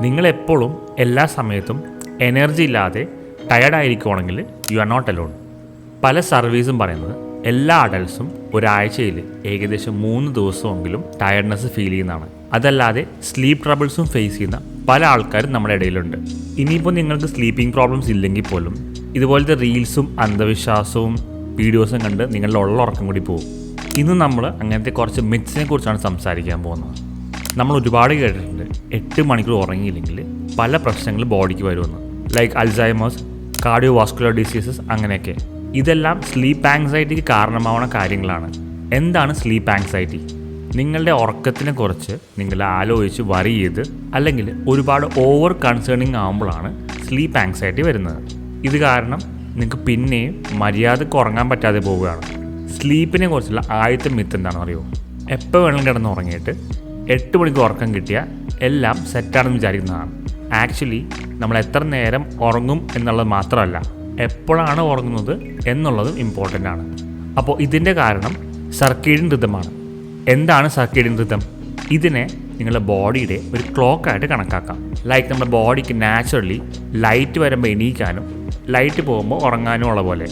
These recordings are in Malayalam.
നിങ്ങൾ എപ്പോഴും എല്ലാ സമയത്തും എനർജി ഇല്ലാതെ ടയർഡായിരിക്കുവാണെങ്കിൽ യു ആർ നോട്ട് അലോൺ പല സർവീസും പറയുന്നത് എല്ലാ അഡൽട്സും ഒരാഴ്ചയിൽ ഏകദേശം മൂന്ന് ദിവസമെങ്കിലും ടയർഡ്നെസ് ഫീൽ ചെയ്യുന്നതാണ്. അതല്ലാതെ സ്ലീപ്പ് ട്രബിൾസും ഫേസ് ചെയ്യുന്ന പല ആൾക്കാരും നമ്മുടെ ഇടയിലുണ്ട്. ഇനിയിപ്പോൾ നിങ്ങൾക്ക് സ്ലീപ്പിംഗ് പ്രോബ്ലംസ് ഇല്ലെങ്കിൽ പോലും ഇതുപോലത്തെ റീൽസും അന്ധവിശ്വാസവും വീഡിയോസും കണ്ട് നിങ്ങളുടെ ഉള്ള ഉറക്കം കൂടി പോകും. ഇന്ന് നമ്മൾ അങ്ങനത്തെ കുറച്ച് മിത്സിനെ കുറിച്ചാണ് സംസാരിക്കാൻ പോകുന്നത്. നമ്മൾ ഒരുപാട് കേട്ടിട്ടുണ്ട്. എട്ട് മണിക്കൂർ ഉറങ്ങിയില്ലെങ്കിൽ പല പ്രശ്നങ്ങളും ബോഡിക്ക് വരുമെന്ന്. Like Alzheimer's cardio vascular diseases അങ്ങനെയൊക്കെ. ഇതെല്ലാം സ്ലീപ്പ് ആങ്സൈറ്റിക്ക് കാരണമാവുന്ന കാര്യങ്ങളാണ്. എന്താണ് സ്ലീപ്പ് ആങ്സൈറ്റി നിങ്ങളുടെ ഉറക്കത്തിനെ കുറിച്ച് നിങ്ങൾ ആലോചിച്ച് വറി ചെയ്ത് അല്ലെങ്കിൽ ഒരുപാട് ഓവർ കൺസേണിങ് ആകുമ്പോഴാണ് സ്ലീപ്പ് ആങ്സൈറ്റി വരുന്നത്. ഇത് കാരണം നിങ്ങൾക്ക് പിന്നെയും മര്യാദയ്ക്ക് ഉറങ്ങാൻ പറ്റാതെ പോവുകയാണ്. സ്ലീപ്പിനെ കുറിച്ചുള്ള ആദ്യത്തെ മിത്ത് എന്താണെന്ന് അറിയുമോ എപ്പോൾ വേണമെങ്കിലും കിടന്ന് ഉറങ്ങിയിട്ട് എട്ട് മണിക്ക് ഉറക്കം കിട്ടിയാൽ എല്ലാം സെറ്റാണെന്ന് വിചാരിക്കുന്നതാണ്. ആക്ച്വലി നമ്മൾ എത്ര നേരം ഉറങ്ങും എന്നുള്ളത് മാത്രമല്ല എപ്പോഴാണ് ഉറങ്ങുന്നത് എന്നുള്ളതും ഇമ്പോർട്ടന്റ് ആണ്. അപ്പോൾ ഇതിന്റെ കാരണം സർക്കീഡിയൻ ഋതമാണ് എന്താണ് സർക്കീഡിയൻ ഋതം ഇതിനെ നിങ്ങളുടെ ബോഡിയുടെ ഒരു ക്ലോക്കായിട്ട് കണക്കാക്കാം. ലൈക്ക് നമ്മുടെ ബോഡിക്ക് നാച്ചുറലി ലൈറ്റ് വരുമ്പോൾ എണീക്കാനും ലൈറ്റ് പോകുമ്പോൾ ഉറങ്ങാനും ഉള്ള പോലെ.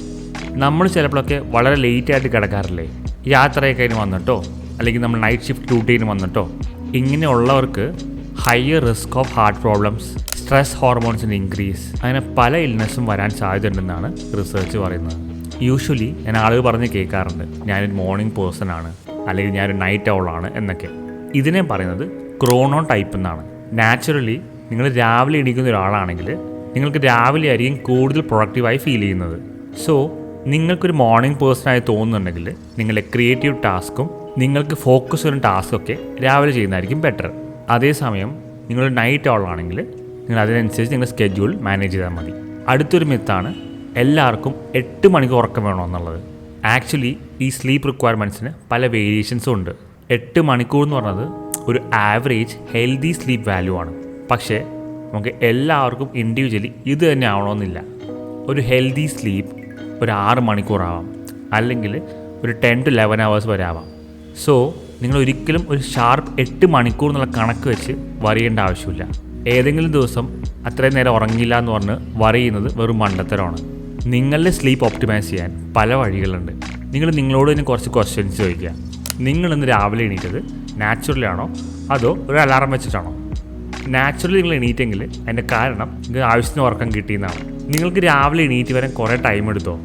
നമ്മൾ ചിലപ്പോഴൊക്കെ വളരെ ലേറ്റ് ആയിട്ട് കിടക്കാറില്ലേ? യാത്രയൊക്കെ അതിന് വന്നിട്ടോ? അല്ലെങ്കിൽ നമ്മൾ നൈറ്റ് ഷിഫ്റ്റ് ഡ്യൂട്ടിയിൽ വന്നിട്ടോ ഇങ്ങനെയുള്ളവർക്ക് higher risk of heart problems stress ഹോർമോൺസിന് increase അങ്ങനെ പല ഇൽനെസ്സും വരാൻ സാധ്യതയുണ്ടെന്നാണ് റിസർച്ച് പറയുന്നത്. യൂഷ്വലി ഞാൻ ആളുകൾ പറഞ്ഞ് കേൾക്കാറുണ്ട് ഞാനൊരു മോർണിംഗ് പേഴ്സൺ ആണ് അല്ലെങ്കിൽ ഞാനൊരു നൈറ്റ് ഔളാണ് എന്നൊക്കെ. ഇതിനെ പറയുന്നത് ക്രോണോ ടൈപ്പ് എന്നാണ്. നാച്ചുറലി നിങ്ങൾ രാവിലെ എണീക്കുന്ന ഒരാളാണെങ്കിൽ നിങ്ങൾക്ക് രാവിലെ ആയിരിക്കും കൂടുതൽ പ്രൊഡക്റ്റീവായി ഫീൽ ചെയ്യുന്നത്. സോ നിങ്ങൾക്കൊരു മോർണിംഗ് പേഴ്സണായി തോന്നുന്നുണ്ടെങ്കിൽ നിങ്ങളുടെ ക്രിയേറ്റീവ് ടാസ്ക്കും നിങ്ങൾക്ക് ഫോക്കസ് വരുന്ന ടാസ്കൊക്കെ രാവിലെ ചെയ്യുന്നതായിരിക്കും ബെറ്റർ അതേസമയം നിങ്ങൾ നൈറ്റ് ആളാണെങ്കിൽ നിങ്ങൾ അതിനനുസരിച്ച് നിങ്ങളുടെ സ്കെഡ്യൂൾ മാനേജ് ചെയ്താൽ മതി. അടുത്തൊരു മിത്താണ് എല്ലാവർക്കും എട്ട് മണിക്കൂർ ഉറക്കം വേണമെന്നുള്ളത് ആക്ച്വലി ഈ സ്ലീപ്പ് റിക്വയർമെന്റ്സിന് പല വേരിയേഷൻസും ഉണ്ട്. എട്ട് മണിക്കൂർ എന്ന് പറഞ്ഞത് ഒരു ആവറേജ് ഹെൽത്തി സ്ലീപ്പ് വാല്യൂ ആണ്. പക്ഷേ നമുക്ക് എല്ലാവർക്കും ഇൻഡിവിജ്വലി ഇത് തന്നെ ആവണമെന്നില്ല. ഒരു ഹെൽത്തി സ്ലീപ്പ് ഒരു ആറ് മണിക്കൂറാവാം. അല്ലെങ്കിൽ ഒരു ടെൻ ടു ലെവൻ അവേഴ്സ് വരെ ആവാം. സോ നിങ്ങൾ ഒരിക്കലും ഒരു ഷാർപ്പ് എട്ട് മണിക്കൂർ എന്നുള്ള കണക്ക് വെച്ച് വരയേണ്ട ആവശ്യമില്ല. ഏതെങ്കിലും ദിവസം അത്രയും നേരം ഉറങ്ങില്ല എന്ന് പറഞ്ഞ് വരയുന്നത് വെറും മണ്ടത്തരമാണ്. നിങ്ങളുടെ സ്ലീപ്പ് ഒപ്റ്റിമൈസ് ചെയ്യാൻ പല വഴികളുണ്ട്. നിങ്ങൾ നിങ്ങളോട് തന്നെ കുറച്ച് ക്വസ്റ്റ്യൻസ് ചോദിക്കുക. നിങ്ങൾ ഇന്ന് രാവിലെ എണീറ്റത് നാച്ചുറലാണോ അതോ ഒരു അലാറം വെച്ചിട്ടാണോ? നാച്ചുറലി നിങ്ങൾ എണീറ്റെങ്കിൽ അതിന്റെ കാരണം നിങ്ങൾക്ക് ആവശ്യത്തിന് ഉറക്കം കിട്ടിയെന്നാണ്. നിങ്ങൾക്ക് രാവിലെ എണീറ്റ് വരാൻ കുറേ ടൈം എടുത്തോ?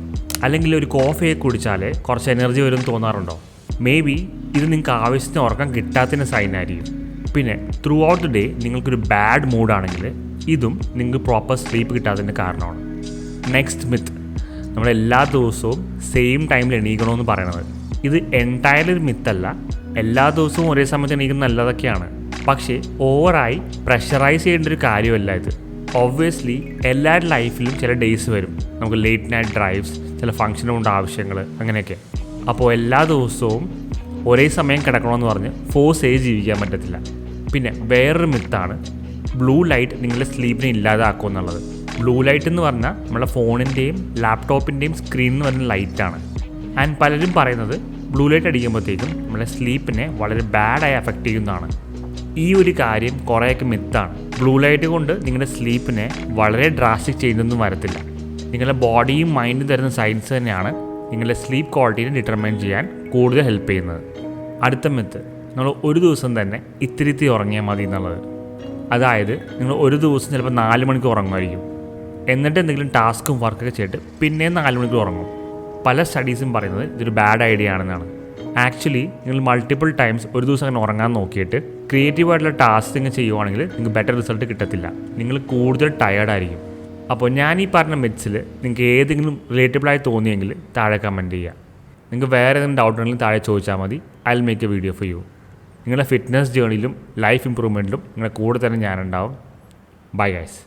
അല്ലെങ്കിൽ ഒരു കോഫിയൊക്കെ കുടിച്ചാലേ കുറച്ച് എനർജി വരും തോന്നാറുണ്ടോ? മേ ബി ഇത് നിങ്ങൾക്ക് ആവശ്യത്തിന് ഉറക്കം കിട്ടാത്തതിന് സൈൻ ആയിരിക്കും. പിന്നെ ത്രൂ ഔട്ട് ദി ഡേ നിങ്ങൾക്കൊരു ബാഡ് മൂഡാണെങ്കിൽ ഇതും നിങ്ങൾക്ക് പ്രോപ്പർ സ്ലീപ്പ് കിട്ടാത്തതിന്റെ കാരണമാണ്. നെക്സ്റ്റ് മിത്ത് നമ്മൾ എല്ലാ ദിവസവും സെയിം ടൈമിൽ എണീക്കണമെന്ന് പറയണത്. ഇത് എന്റയർലി ഒരു മിത്തല്ല എല്ലാ ദിവസവും ഒരേ സമയത്ത് എണീക്കുന്നത് നല്ലതൊക്കെയാണ്. പക്ഷേ ഓവറായി പ്രഷറൈസ് ചെയ്യേണ്ട ഒരു കാര്യമല്ല ഇത്. ഒബ്വിയസ്ലി എല്ലാവരുടെ ലൈഫിലും ചില ഡേയ്സ് വരും. നമുക്ക് ലേറ്റ് നൈറ്റ് ഡ്രൈവ്സ് ചില ഫംഗ്ഷനുകൊണ്ട് ആവശ്യങ്ങൾ അങ്ങനെയൊക്കെ. അപ്പോൾ എല്ലാ ദിവസവും ഒരേ സമയം കിടക്കണമെന്ന് പറഞ്ഞ് ഫോഴ്സ് ചെയ്ത് ജീവിക്കാൻ പറ്റത്തില്ല. പിന്നെ വേറൊരു മിത്താണ് ബ്ലൂ ലൈറ്റ് നിങ്ങളുടെ സ്ലീപ്പിനെ ഇല്ലാതാക്കും എന്നുള്ളത്. ബ്ലൂ ലൈറ്റ് എന്ന് പറഞ്ഞാൽ നമ്മളെ ഫോണിന്റെയും ലാപ്ടോപ്പിന്റെയും സ്ക്രീൻ എന്ന് വരുന്ന ലൈറ്റാണ് ആൻഡ് പലരും പറയുന്നത് ബ്ലൂ ലൈറ്റ് അടിക്കുമ്പോഴത്തേക്കും നമ്മളെ സ്ലീപ്പിനെ വളരെ ബാഡായി അഫക്റ്റ് ചെയ്യുന്നതാണ്. ഈ ഒരു കാര്യം കുറേയൊക്കെ മിത്താണ് ബ്ലൂ ലൈറ്റ് കൊണ്ട് നിങ്ങളുടെ സ്ലീപ്പിനെ വളരെ ഡ്രാസ്റ്റിക് ചെയ്യുന്നൊന്നും വരത്തില്ല. നിങ്ങളുടെ ബോഡിയും മൈൻഡും തരുന്ന സയൻസ് തന്നെയാണ് നിങ്ങളുടെ സ്ലീപ്പ് ക്വാളിറ്റീനെ ഡിറ്റർമൈൻ ചെയ്യാൻ കൂടുതൽ ഹെൽപ്പ് ചെയ്യുന്നത്. അടുത്ത മെത്ത് നമ്മൾ ഒരു ദിവസം തന്നെ ഇത്തിരിത്തി ഇത്തിരി ഉറങ്ങിയാൽ മതി എന്നുള്ളത്. അതായത് നിങ്ങൾ ഒരു ദിവസം ചിലപ്പോൾ നാല് മണിക്കൂർ ഉറങ്ങുമായിരിക്കും. എന്നിട്ട് എന്തെങ്കിലും ടാസ്കും വർക്കൊക്കെ ചെയ്തിട്ട് പിന്നെയും നാല് മണിക്കൂർ ഉറങ്ങും. പല സ്റ്റഡീസും പറയുന്നത് ഇതൊരു ബാഡ് ഐഡിയ ആണെന്നാണ്. ആക്ച്വലി നിങ്ങൾ മൾട്ടിപ്പിൾ ടൈംസ് ഒരു ദിവസം അങ്ങനെ ഉറങ്ങാൻ നോക്കിയിട്ട് ക്രിയേറ്റീവായിട്ടുള്ള ടാസ്ക് നിങ്ങൾ ചെയ്യുവാണെങ്കിൽ നിങ്ങൾക്ക് ബെറ്റർ റിസൾട്ട് കിട്ടത്തില്ല. നിങ്ങൾ കൂടുതൽ ടയേർഡ് ആയിരിക്കും. അപ്പോൾ ഞാൻ ഈ പറഞ്ഞ മിറ്റ്സിൽ നിങ്ങൾക്ക് ഏതെങ്കിലും റിലേറ്റബിളായി തോന്നിയെങ്കിൽ താഴെ കമന്റ് ചെയ്യുക. നിങ്ങൾക്ക് വേറെ ഏതെങ്കിലും ഡൗട്ട് ഉണ്ടെങ്കിൽ താഴെ ചോദിച്ചാൽ മതി. I will make a video for you നിങ്ങളുടെ ഫിറ്റ്നസ് ജേണിയിലും ലൈഫ് ഇമ്പ്രൂവ്മെന്റിലും നിങ്ങളുടെ കൂടെ തന്നെ ഞാനുണ്ടാവും. Bye guys